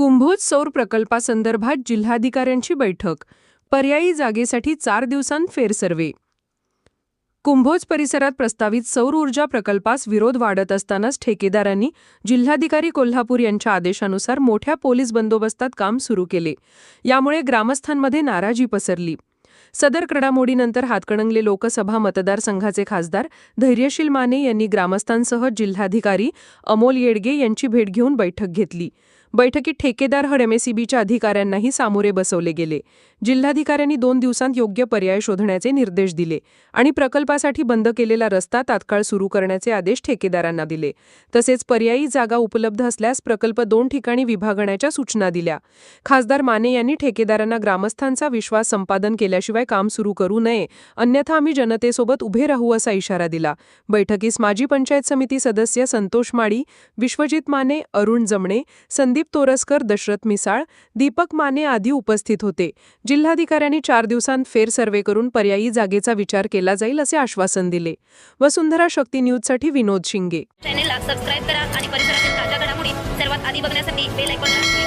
कुंभोज सौर प्रकल्पासंदर्भात जिल्हाधिकाऱ्यांची बैठक. पर्यायी जागेसाठी चार दिवसांत फेरसर्वे. कुंभोज परिसरात प्रस्तावित सौर ऊर्जा प्रकल्पास विरोध वाढत असतानाच ठेकेदारांनी जिल्हाधिकारी कोल्हापूर यांच्या आदेशानुसार मोठ्या पोलीस बंदोबस्तात काम सुरू केले. यामुळे ग्रामस्थांमध्ये नाराजी पसरली. सदर घडामोडीनंतर हातकणंगले लोकसभा मतदारसंघाचे खासदार धैर्यशील माने यांनी ग्रामस्थांसह जिल्हाधिकारी अमोल येडगे यांची भेट घेऊन बैठक घेतली. बैठकीत ठेकेदार हड एमएसईबीच्या अधिकाऱ्यांनाही सामोरे बसवले गेले. जिल्हाधिकाऱ्यांनी दोन दिवसांत योग्य पर्याय शोधण्याचे निर्देश दिले आणि प्रकल्पासाठी बंद केलेला रस्ता तात्काळ सुरू करण्याचे आदेश ठेकेदारांना दिले. तसेच पर्यायी जागा उपलब्ध असल्यास प्रकल्प दोन ठिकाणी विभागण्याच्या सूचना दिल्या. खासदार माने यांनी ठेकेदारांना ग्रामस्थांचा विश्वास संपादन केल्याशिवाय काम सुरू करू नये अन्यथा आम्ही जनतेसोबत उभे राहू असा इशारा दिला. बैठकीस माजी पंचायत समिती सदस्य संतोष माळी विश्वजित माने अरुण जमणे संदीप तोरसकर दशरथ मिसाळ दीपक माने आदी उपस्थित होते. जिल्हाधिकाऱ्यांनी चार दिवसांत फेर सर्वे करून पर्यायी जागेचा विचार केला जाईल असे आश्वासन दिले. वसुंधरा शक्ती न्यूजसाठी विनोद शिंगे. चॅनेलला सबस्क्राईब करा आणि परिसरातील ताज्या घडामोडी सर्वात आधी बघण्यासाठी बेल आयकॉनला